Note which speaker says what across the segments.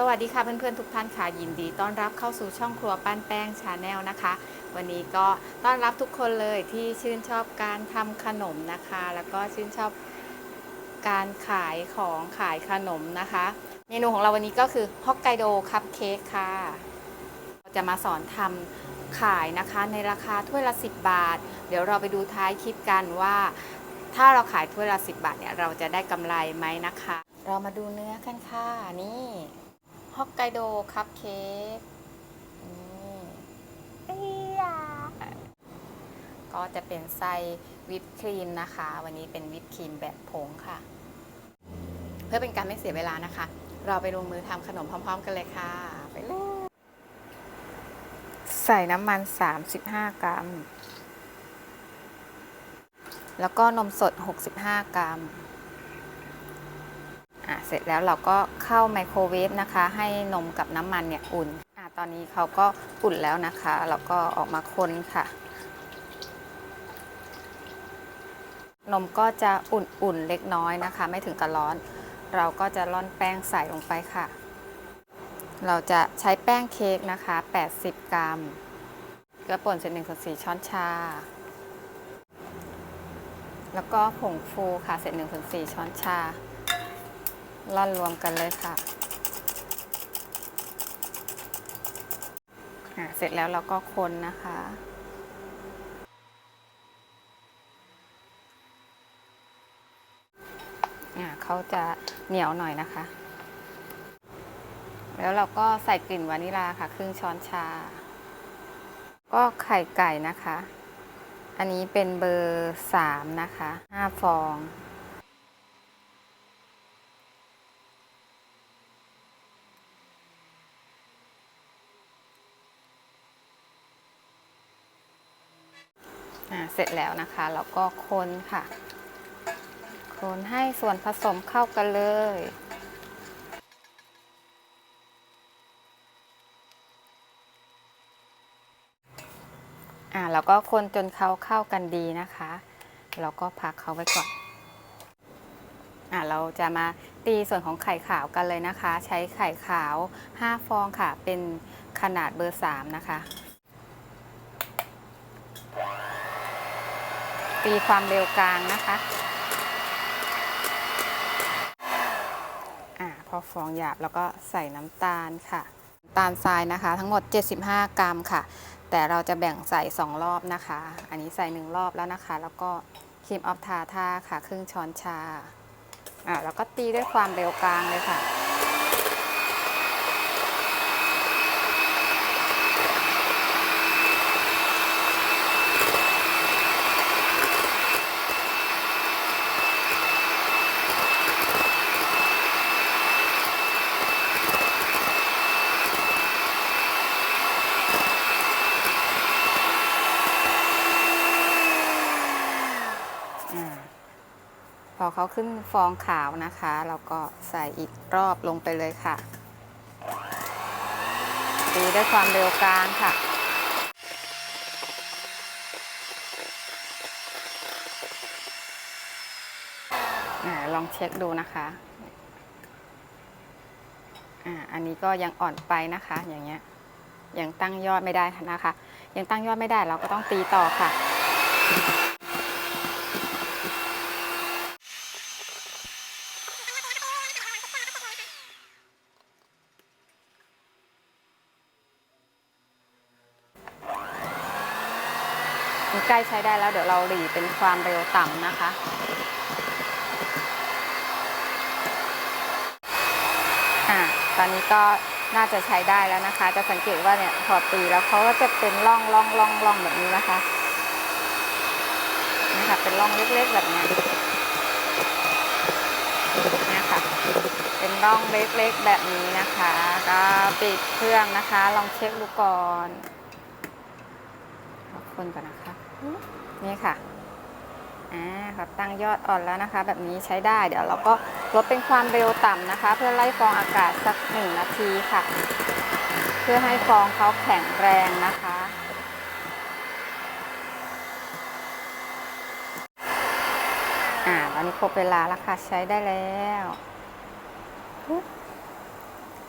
Speaker 1: สวัสดีค่ะเพื่อนๆทุกท่านค่ะยินดี ต้อนรับเข้าสู่ช่องครัวปั้นแป้งชาแนลนะคะ วันนี้ก็ต้อนรับทุกคนเลยที่ชื่นชอบการทำขนมนะคะ แล้วก็ชื่นชอบการขายของขายขนมนะคะ เมนูของเราวันนี้ก็คือฮอกไกโดคัพเค้กค่ะเราจะมาสอนทำขายนะคะในราคาถ้วยละ 10 บาท เดี๋ยวเราไปดูท้ายคลิปกันว่า ถ้าเราขายถ้วยละ 10 บาทเนี่ยเราจะได้กำไรไหมนะคะ เรามาดูเนื้อกันค่ะนี่ ฮอกไกโดคัพเค้กนี่ก็จะเป็นไส้วิปครีมนะคะ วันนี้เป็นวิปครีมแบบผงค่ะ เพื่อเป็นการไม่เสียเวลานะคะ เราไปลงมือทำขนมพร้อม ๆ กันเลยค่ะ ไปเลยใส่น้ำมัน 35 กรัม แล้วก็นมสด 65 กรัมอะ เสร็จแล้วเราก็เข้าไมโครเวฟนะคะ ให้นมกับน้ำมันเนี่ยอุ่นอะตอนนี้เขาก็อุ่นแล้วนะคะเราก็ออกมาคนค่ะ นมก็จะอุ่นๆเล็กน้อยนะคะ ไม่ถึงกับร้อน เราก็จะร่อนแป้งใส่ลงไปค่ะ เราจะใช้แป้งเค้กนะคะ 80 กรัมเกลือป่นเศษหนึ่งส่วนสี่ช้อนชาแล้วก็ผงฟูค่ะเศษหนึ่งส่วนสี่ช้อนชา ร่อนรวมกันเลยค่ะ เสร็จแล้วเราก็คนนะคะอะเขาจะเหนียวหน่อยนะคะ แล้วเราก็ใส่กลิ่นวานิลาค่ะ ครึ่งช้อนชา ก็ไข่ไก่นะคะ อันนี้เป็นเบอร์ 3 นะคะ 5 ฟอง เสร็จแล้วนะคะเราก็คนค่ะ คนให้ส่วนผสมเข้ากันเลย อ่าเราก็คนจนเขาเข้ากันดีนะคะ เราก็พักเขาไว้ก่อน อ่าเราจะมาตีส่วนของไข่ขาวกันเลยนะคะ ใช้ไข่ขาว 5 ฟองค่ะ เป็นขนาดเบอร์ 3 นะคะ ตีความเร็วกลางนะคะอ่าพอฟองหยาบแล้วก็ใส่น้ำตาลค่ะน้ำตาลทรายนะคะ ทั้งหมด 75 กรัมค่ะ แต่เราจะแบ่งใส่ 2 รอบนะคะ อันนี้ใส่ 1 รอบแล้วนะคะ แล้วก็ครีมออฟทาท่าค่ะ ครึ่งช้อนชาอ่าแล้วก็ตีด้วยความเร็วกลางเลยค่ะ พอเขาขึ้นฟองขาวนะคะ เราก็ใส่อีกรอบลงไปเลยค่ะตีด้วยความเร็วกลางค่ะ ลองเช็คดูนะคะอันนี้ก็ยังอ่อนไปนะคะ อย่างเงี้ย ยังตั้งยอดไม่ได้นะคะ ยังตั้งยอดไม่ได้เราก็ต้องตีต่อค่ะ ล้ใช้ได้แล้วเดี๋ยวเราหลีเป็นความเร็วต่ำนะคะ อะตอนนี้ก็น่าจะใช้ได้แล้วนะคะ จะสังเกตว่าเนี่ยพอตีแล้วเขาก็จะเป็นร่องร่องร่องร่องแบบนี้นะคะนี่ค่ะเป็นร่องเล็กๆแบบนี้เนี่ยค่ะ เป็นร่องเล็กๆแบบนี้นะคะ ก็ปิดเครื่องนะคะ ลองเช็คดูก่อนขอบคนก่อนนะคะ นี่ค่ะอ่าเขาตั้งยอดอ่อนแล้วนะคะ แบบนี้ใช้ได้เดี๋ยวเราก็ลดเป็นความเร็วต่ำนะคะ เพื่อไล่ฟองอากาศสักหนึ่งนาทีค่ะ เพื่อให้ฟองเขาแข็งแรงนะคะอ่าตอนนี้ครบเวลาแล้วค่ะใช้ได้แล้ว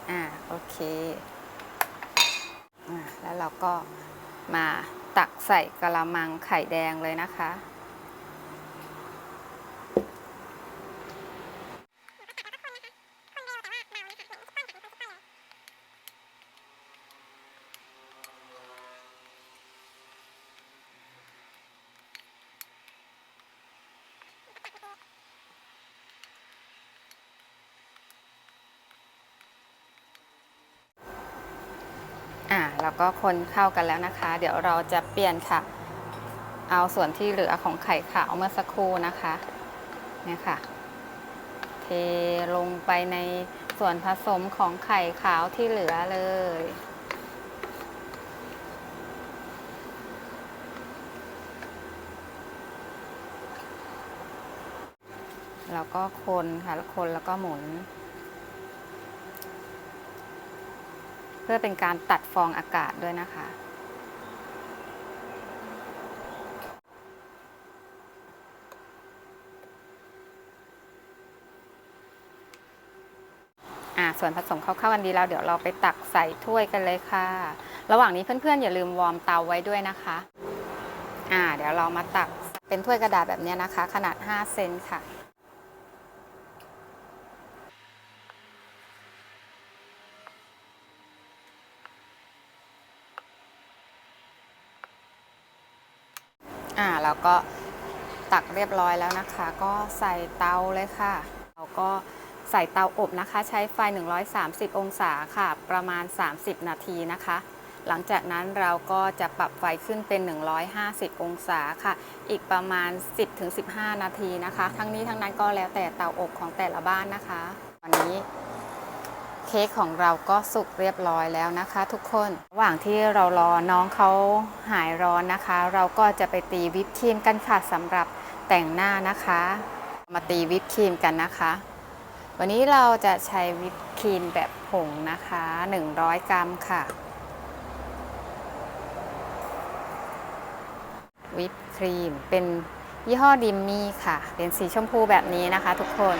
Speaker 1: อ่าโอเคอ่าแล้วเราก็มาตักใส่กระมังไข่แดงเลยนะคะ อ่า แล้วก็คนเข้ากันแล้วนะคะ เดี๋ยวเราจะเปลี่ยนค่ะ เอาส่วนที่เหลือของไข่ขาวเมื่อสักครู่นะคะเนี่ยค่ะ เทลงไปในส่วนผสมของไข่ขาวที่เหลือเลยแล้วก็คนค่ะแล้วคนแล้วก็หมุน พื่อเป็นการตัดฟองอากาศด้วยนะคะอ่าส่วนผสมเข้าๆกันดีแล้วเดี๋ยวเราไปตักใส่ถ้วยกันเลยค่ะ ระหว่างนี้เพื่อนๆอย่าลืมวอร์มเตาไว้ด้วยนะคะอ่าเดี๋ยวเรามาตักเป็นถ้วยกระดาษแบบนี้นะคะ ขนาด 5 เซนค่ะ อ่าแล้ว ก็ตักเรียบร้อยแล้วนะคะ ก็ใส่เตาเลยค่ะเราก็ใส่เตาอบนะคะ ใช้ไฟ 130 องศาค่ะ ประมาณ 30 นาทีนะคะ หลังจากนั้นเราก็จะปรับไฟขึ้นเป็น 150 องศาค่ะ อีกประมาณ 10-15 นาทีนะคะ ทั้งนี้ทั้งนั้นก็แล้วแต่เตาอบของแต่ละบ้านนะคะ วันนี้ เค้กของเราก็สุกเรียบร้อยแล้วนะคะ ทุกคนระหว่างที่เรารอน้องเขาหายร้อนนะคะ เราก็จะไปตีวิปครีมกันค่ะสำหรับแต่งหน้านะคะ มาตีวิปครีมกันนะคะ วันนี้เราจะใช้วิปครีมแบบผงนะคะ 100 กรัมค่ะ วิปครีมเป็นยี่ห้อดิมมี่ค่ะ เป็นสีชมพูแบบนี้นะคะ ทุกคน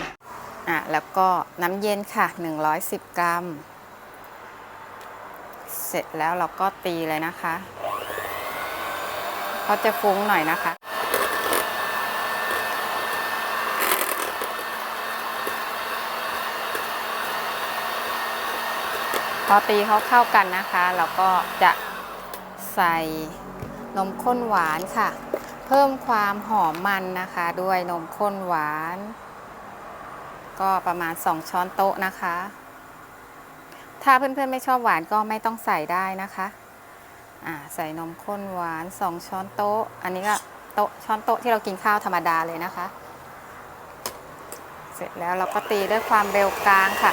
Speaker 1: อะแล้วก็น้ำเย็นค่ะ 110 กรัม เสร็จแล้วเราก็ตีเลยนะคะเขาจะฟุ้งหน่อยนะคะพอตีเขาเข้ากันนะคะ เราก็จะใส่นมข้นหวานค่ะ เพิ่มความหอมมันนะคะ ด้วยนมข้นหวาน ก็ประมาณ 2 ช้อนโต๊ะนะคะ ถ้าเพื่อนๆไม่ชอบหวานก็ไม่ต้องใส่ได้นะคะใส่นมข้นหวาน 2 ช้อนโต๊ะ อันนี้ก็โต๊ะช้อนโต๊ะที่เรากินข้าวธรรมดาเลยนะคะ เสร็จแล้วเราก็ตีด้วยความเร็วกลางค่ะ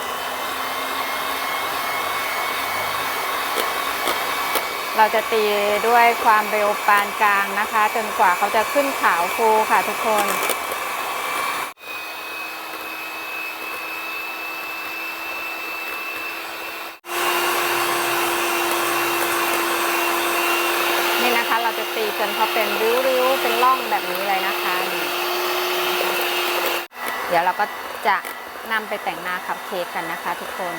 Speaker 1: เราจะตีด้วยความเร็วปานกลางนะคะ จนกว่าเขาจะขึ้นขาวฟูค่ะทุกคนนะคะเรา จะตีจนเขาเป็นริ้วๆเป็นร่องแบบนี้เลยนะคะ เดี๋ยวเราก็จะนำไปแต่งหน้าคัพเค้กกันนะคะ ทุกคน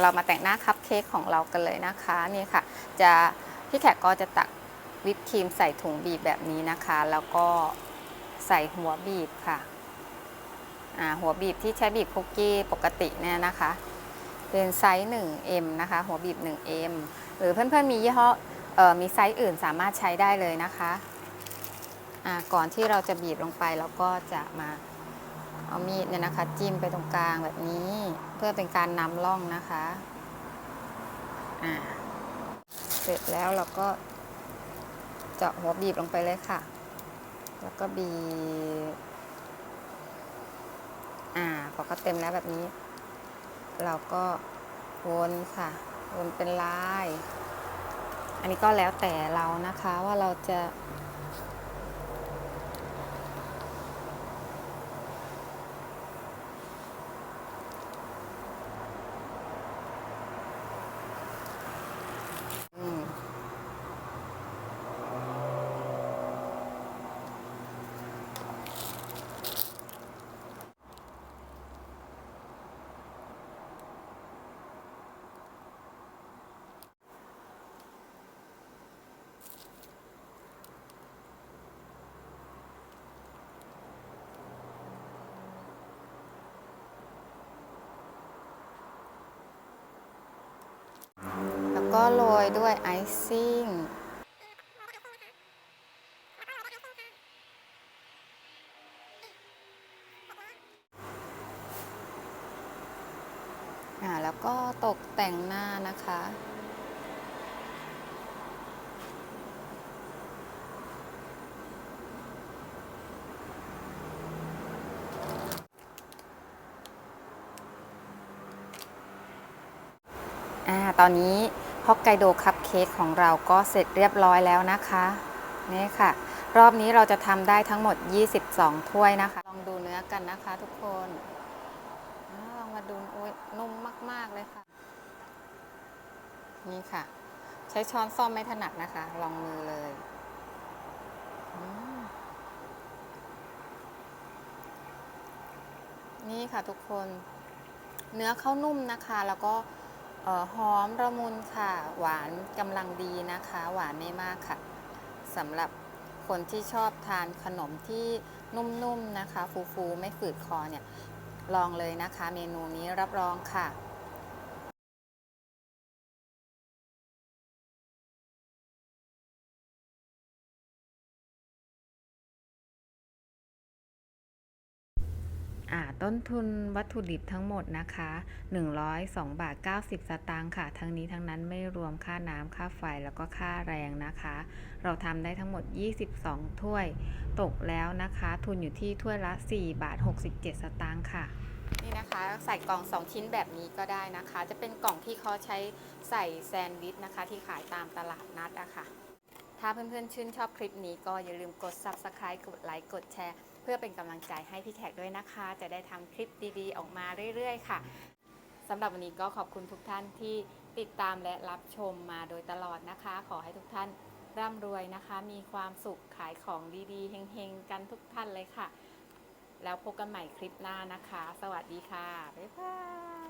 Speaker 1: เรามาแต่งหน้าคัพเค้กของเรากันเลยนะคะนี่ค่ะ จะพี่แขกก็จะตักวิปครีมใส่ถุงบีบแบบนี้นะคะ แล้วก็ใส่หัวบีบค่ะ หัวบีบที่ใช้บีบคุกกี้ปกติเนี่ยนะคะ เป็นไซส์ 1M นะคะ หัวบีบ 1M หรือเพื่อนๆมียี่ห้ออมีไซส์อื่นสามารถใช้ได้เลยนะคะก่อนที่เราจะบีบลงไปเราก็จะมาเอามีดเนี่ยนะคะ จิ้มไปตรงกลางแบบนี้ เพื่อเป็นการนำร่องนะคะเสร็จแล้วเราก็เจาะหัวบีบลงไปเลยค่ะ แล้วก็บีบ อ่าพอก็เต็มแล้วแบบนี้ เราก็วนค่ะ วนเป็นลาย อันนี้ก็แล้วแต่เรานะคะว่าเราจะ ก็โรยด้วยไอซิ่ง อ่า แล้วก็ตกแต่งหน้านะคะอ่า ตอนนี้ ฮอกไกโดคัพเค้กของเราก็เสร็จเรียบร้อยแล้วนะคะนี่ค่ะ รอบนี้เราจะทำได้ทั้งหมด 22 ถ้วยนะคะ ลองดูเนื้อกันนะคะทุกคนอลองมาดูโอ้ยนุ่มมาก ๆ เลยค่ะ นี่ค่ะ ใช้ช้อนซ่อมไม่ถนัดนะคะ ลองมือเลยนี่ค่ะทุกคน เนื้อเขานุ่มนะคะ แล้วก็ หอมระมุนค่ะ หวานกำลังดีนะคะ หวานไม่มากค่ะสำหรับคนที่ชอบทานขนมที่นุ่มๆนะคะ ฟูๆ ไม่ฝืดคอเนี่ย ลองเลยนะคะ เมนูนี้รับรองค่ะ ต้นทุนวัตถุดิบทั้งหมดนะคะ 102 บาท 90 สตางค์ค่ะ ทั้งนี้ทั้งนั้นไม่รวมค่าน้ำค่าไฟแล้วก็ค่าแรงนะคะ เราทำได้ทั้งหมด 22 ถ้วย ตกแล้วนะคะ ทุนอยู่ที่ถ้วยละ 4 บาท 67 สตางค์ค่ะ นี่นะคะใส่กล่อง 2 ชิ้นแบบนี้ก็ได้นะคะ จะเป็นกล่องที่เขาใช้ใส่แซนด์วิชนะคะ ที่ขายตามตลาดนัดอะค่ะ ถ้าเพื่อนๆชื่นชอบคลิปนี้ก็อย่าลืมกด Subscribe กดไลค์กดแชร์ พื่อเป็นกำลังใจให้พี่แขกด้วยนะคะ จะได้ทำคลิปดีๆ ออกมาเรื่อยๆ ค่ะสำหรับวันนี้ก็ขอบคุณทุกท่านที่ติดตามและรับชมมาโดยตลอดนะคะ ขอให้ทุกท่านร่ำรวยนะคะ มีความสุขขายของดีๆเฮงๆ กันทุกท่านเลยค่ะ แล้วพบกันใหม่คลิปหน้านะคะ สวัสดีค่ะ บ๊ายบาย